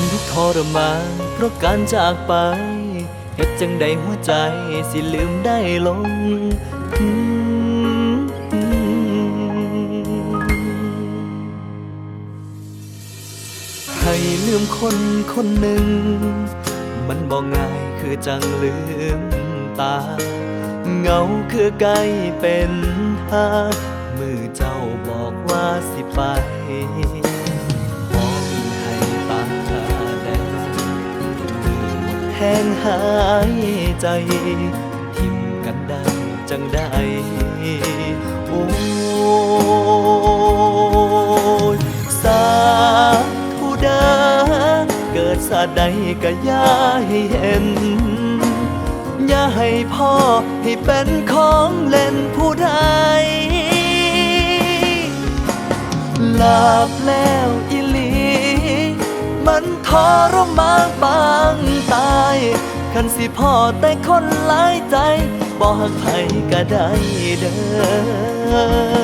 ทนทุกข์ทรมานเพราะการจากไปเฮ็ดจังใดหัวใจสิลืมได้ลงให้ลืมคนคนหนึ่ง มันบ่ง่ายคือจังลืมตา เงาคือไกลเป็นทางมือเจ้าบอกว่าสิไป งหายใจ ทิมกันได้จังได้โอ้ยสาธุด้เกิดสาใดก็ย่าให้เห็น อย่าให้พ่อให้เป็นของเล่นผู้ใดหลับแล้วอีลี มันทรมานปางตา คันสิพอแต่คนหลายใจ บอกหักไผก็ได้เด้อ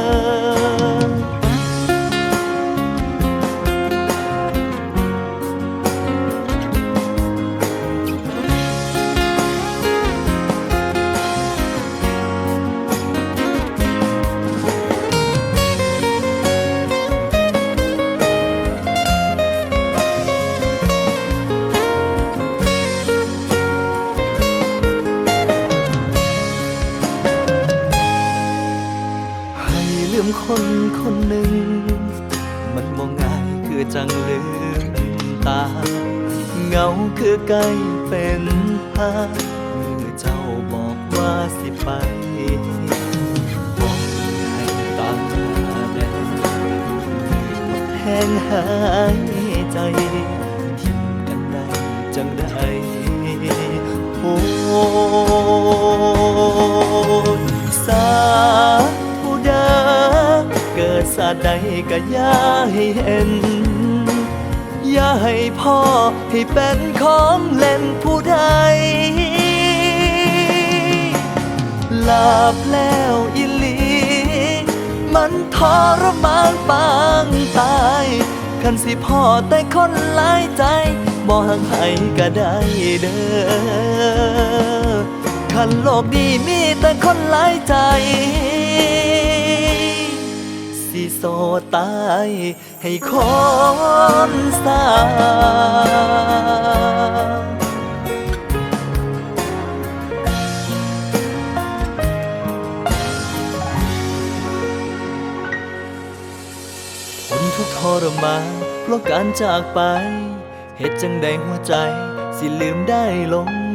คนคนหนึ่ง มันมองง่ายคือจังลืมตา เงาคือไกลเป็นพาเมื่อเจ้าบอกว่าสิไปบอกให้ตาแดงแห้งหายใจทิมกันได้จังได้โอ้ เกิดสาใดก็อย่าให้เห็น อย่าให้พ่อให้เป็นของเล่นผู้ใดหลับแล้วอีหลีมันทรมานปางตายคันสิพ่อแต่คนหลายใจบอกห่างไผก็ได้เด้อคันโลกนี้มีแต่คนหลายใจ โซตายให้คนสาทนทุกทรมานเพราะการจากไปเหตุจังใดหัวใจ สิลืมได้ลง